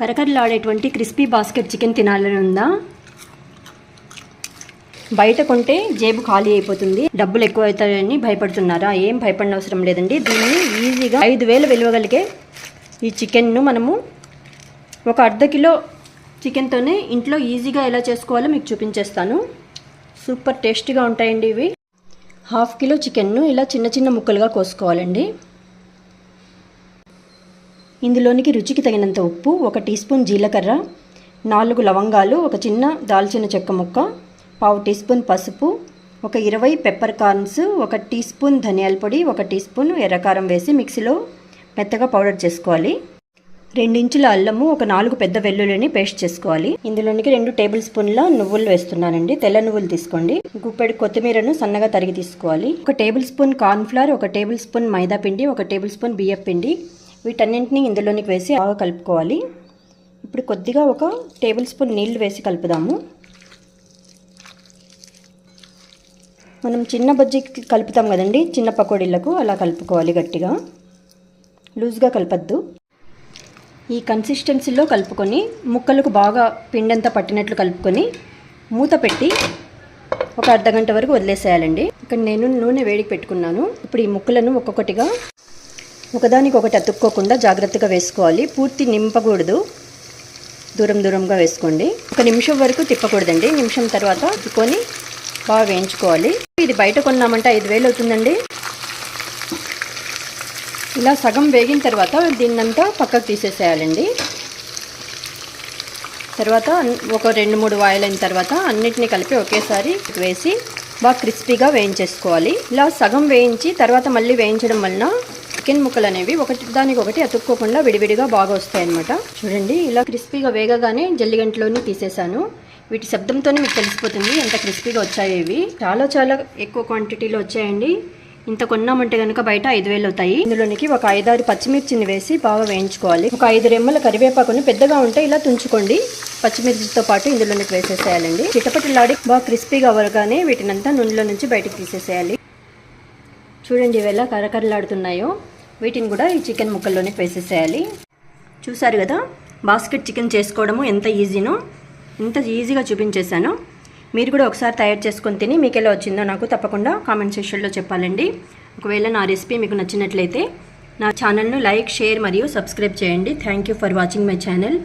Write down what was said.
కరకరలాడేటువంటి crispy basket chicken తినాలని ఉందా? బయట కొంటే జేబు ఖాళీ అయిపోతుంది. డబ్బులు ఎక్కువ అవుతాయని భయపడుతున్నారా? ఏం భయపడిన అవసరం లేదండి. దీన్ని ఈజీగా ఐదు వేలు విలువగలిగే ఈ చికెన్ను మనము ఒక అర్ధ కిలో చికెన్తోనే ఇంట్లో ఈజీగా ఎలా చేసుకోవాలో మీకు చూపించేస్తాను. సూపర్ టేస్టీగా ఉంటాయండి ఇవి. హాఫ్ కిలో చికెన్ను ఇలా చిన్న చిన్న ముక్కలుగా కోసుకోవాలండి. ఇందులోనికి రుచికి తగినంత ఉప్పు ఒక టీ స్పూన్ జీలకర్ర నాలుగు లవంగాలు ఒక చిన్న దాల్చిన చెక్క ముక్క పావు టీ స్పూన్ పసుపు ఒక ఇరవై పెప్పర్ కార్న్స్ ఒక టీ స్పూన్ ధనియాల పొడి ఒక టీ స్పూన్ ఎర్రకారం వేసి మిక్సీలో మెత్తగా పౌడర్ చేసుకోవాలి. రెండించుల అల్లము ఒక నాలుగు పెద్ద వెల్లుల్లిని పేస్ట్ చేసుకోవాలి. ఇందులోనికి రెండు టేబుల్ స్పూన్ల నువ్వులు వేస్తున్నానండి. తెల్ల నువ్వులు తీసుకోండి. గుప్పెడు కొత్తిమీరను సన్నగా తరిగి తీసుకోవాలి. ఒక టేబుల్ స్పూన్ కార్న్ఫ్లవర్ ఒక టేబుల్ స్పూన్ మైదా పిండి ఒక టేబుల్ స్పూన్ బియ్యం పిండి వీటన్నింటినీ ఇందులోనికి వేసి బాగా కలుపుకోవాలి. ఇప్పుడు కొద్దిగా ఒక టేబుల్ స్పూన్ నీళ్ళు వేసి కలుపుదాము. మనం చిన్న బజ్జీకి కలుపుతాం కదండి చిన్న పకోడీలకు అలా కలుపుకోవాలి గట్టిగా. లూజ్గా కలపద్దు. ఈ కన్సిస్టెన్సీలో కలుపుకొని ముక్కలకు బాగా పిండంతా పట్టినట్లు కలుపుకొని మూత పెట్టి ఒక అర్ధ గంట వరకు వదిలేసేయాలండి. ఇక్కడ నేను నూనె వేడికి పెట్టుకున్నాను. ఇప్పుడు ఈ ముక్కలను ఒక్కొక్కటిగా ఒకదానికొకటి అతుక్కోకుండా జాగ్రత్తగా వేసుకోవాలి. పూర్తి నింపకూడదు. దూరం దూరంగా వేసుకోండి. ఒక నిమిషం వరకు తిప్పకూడదండి. నిమిషం తర్వాత తిప్పుకొని బాగా వేయించుకోవాలి. ఇది బయట కొన్నామంటే ఐదు వేలు అవుతుందండి. ఇలా సగం వేగిన తర్వాత దీన్నంతా పక్కకు తీసేసేయాలండి. తర్వాత ఒక రెండు మూడు వాయిలైన తర్వాత అన్నిటిని కలిపి ఒకేసారి వేసి బాగా క్రిస్పీగా వేయించేసుకోవాలి. ఇలా సగం వేయించి తర్వాత మళ్ళీ వేయించడం వలన చికెన్ ముక్కలు అనేవి ఒకటి దానికి ఒకటి అతుక్కోకుండా విడివిడిగా బాగా వస్తాయి అనమాట చూడండి ఇలా క్రిస్పీగా వేగగానే జల్లిగంటలోని తీసేసాను వీటి శబ్దంతోనే మీకు తెలిసిపోతుంది ఎంత క్రిస్పీగా వచ్చాయి ఇవి. చాలా చాలా ఎక్కువ క్వాంటిటీలో వచ్చాయండి. ఇంత కొన్నామంటే కనుక బయట ఐదు వేలు అవుతాయి. ఇందులోనికి ఒక ఐదారు పచ్చిమిర్చిని వేసి బాగా వేయించుకోవాలి. ఒక ఐదు రెమ్మల కరివేపాకుని పెద్దగా ఉంటే ఇలా తుంచుకోండి. పచ్చిమిర్చితో పాటు ఇందులోనికి వేసేసేయాలండి. చిటపటిలాడి బాగా క్రిస్పీగా అవ్వగానే వీటినంతా నూనెలో నుంచి బయటకు తీసేసేయాలి. చూడండి ఇవి ఎలా కరకరలాడుతున్నాయో. వీటిని కూడా ఈ చికెన్ ముక్కల్లోనే వేసేసేయాలి. చూసారు కదా బాస్కెట్ చికెన్ చేసుకోవడము ఎంత ఈజీనో ఎంత ఈజీగా చూపించేశాను. మీరు కూడా ఒకసారి తయారు చేసుకొని తిని మీకు ఎలా వచ్చిందో నాకు తప్పకుండా కామెంట్ సెక్షన్లో చెప్పాలండి. ఒకవేళ నా రెసిపీ మీకు నచ్చినట్లయితే నా ఛానల్ను లైక్ షేర్ మరియు సబ్స్క్రైబ్ చేయండి. Thank you for watching my channel